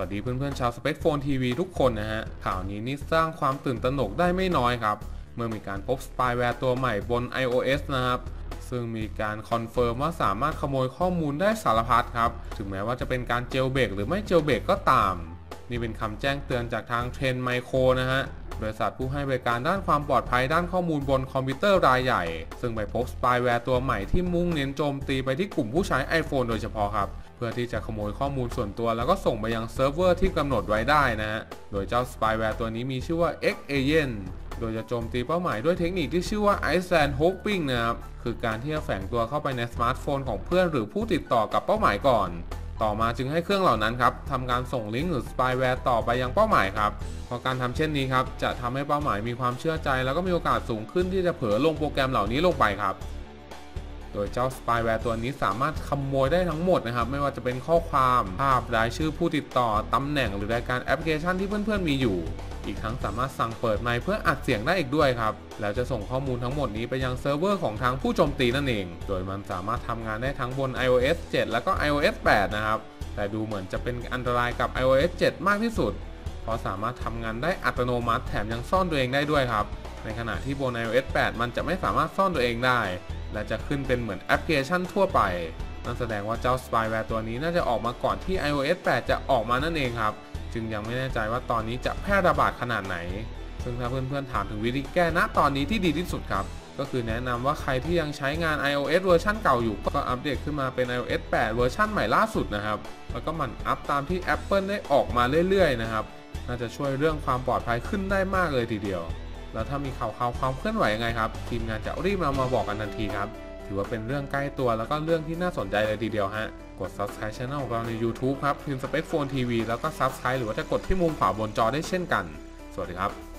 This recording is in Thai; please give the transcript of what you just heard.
วัสดีเพื่อนๆชาวสเปคโฟนทีวีทุกคนนะฮะ ข่าวนี้นี่สร้างความตื่นตระหนกได้ไม่น้อยครับ เมื่อมีการพบสปายแวร์ตัวใหม่บน iOS นะครับ ซึ่งมีการคอนเฟิร์มว่าสามารถขโมยข้อมูลได้สารพัดครับ ถึงแม้ว่าจะเป็นการเจลเบรกหรือไม่เจลเบรกก็ตาม นี่เป็นคำแจ้งเตือนจากทางเทรนไมโครนะฮะ บริษัทผู้ให้บริการด้านความปลอดภัยด้านข้อมูลบนคอมพิวเตอร์รายใหญ่ ซึ่งไปพบสปายแวร์ตัวใหม่ที่มุ่งเน้นโจมตีไปที่กลุ่มผู้ใช้ iPhone โดยเฉพาะครับ เพื่อที่จะขโมยข้อมูลส่วนตัว แล้วก็ส่งไปยังเซิร์ฟเวอร์ที่กำหนดไว้ได้นะฮะ โดยเจ้าสปายแวร์ตัวนี้มีชื่อว่า X Agent โดยจะโจมตีเป้าหมายด้วยเทคนิคที่ชื่อว่า Iceland Hopping นะครับ คือการที่จะแฝงตัวเข้าไปในสมาร์ทโฟนของเพื่อนหรือผู้ติดต่อกับเป้าหมายก่อน ต่อมาจึงให้เครื่องเหล่านั้นครับทำการส่งลิงก์หรือสปายแวร์ต่อไปยังเป้าหมายครับพอการทำเช่นนี้ครับจะทำให้เป้าหมายมีความเชื่อใจ แล้วก็มีโอกาสสูงขึ้นที่จะเผลอลงโปรแกรมเหล่านี้ลงไปครับ โดยเจ้าสปายแวร์ตัวนี้สามารถขโมยได้ทั้งหมดนะครับ ไม่ว่าจะเป็นข้อความภาพรายชื่อผู้ติดต่อตำแหน่งหรือรายการแอปพลิเคชันที่เพื่อนๆมีอยู่ อีกทั้งสามารถสั่งเปิดไมค์เพื่ออัดเสียงได้อีกด้วยครับ แล้วจะส่งข้อมูลทั้งหมดนี้ไปยังเซิร์ฟเวอร์ของทางผู้โจมตีนั่นเอง โดยมันสามารถทำงานได้ทั้งบน iOS 7 แล้วก็ iOS 8 นะครับ แต่ดูเหมือนจะเป็นอันตรายกับ iOS 7 มากที่สุด เพราะสามารถทำงานได้อัตโนมัติแถมยังซ่อนตัวเองได้ด้วยครับ ในขณะที่บน iOS 8 มันจะไม่สามารถซ่อนตัวเองได้ และจะขึ้นเป็นเหมือนแอปพลิเคชันทั่วไปนั่นแสดงว่าเจ้า spyware ตัวนี้น่าจะออกมาก่อนที่ iOS 8 จะออกมานั่นเองครับ จึงยังไม่แน่ใจว่าตอนนี้จะแพร่ระบาดขนาดไหน ซึ่งถ้าเพื่อนๆถามถึงวิธีแก้ณตอนนี้ที่ดีที่สุดครับ ก็คือแนะนำว่าใครที่ยังใช้งาน iOS เวอร์ชันเก่าอยู่ ก็อัปเดตขึ้นมาเป็น iOS 8 เวอร์ชันใหม่ล่าสุดนะครับ แล้วก็มันอัปตามที่ Apple ได้ออกมาเรื่อยๆนะครับ น่าจะช่วยเรื่องความปลอดภัยขึ้นได้มากเลยทีเดียว แล้วถ้ามีข่าวๆความเคลื่อนไหวยังไงครับ ทีมงานจะรีบมามาบอกกันทันทีครับ ถือว่าเป็นเรื่องใกล้ตัวแล้วก็เรื่องที่น่าสนใจเลยทีเดียวฮะ กด subscribe channel ของเราใน YouTube ครับพิมพ์ Spec Phone TV แล้วก็ subscribe หรือว่าจะกดที่มุมขวาบนจอได้เช่นกัน สวัสดีครับ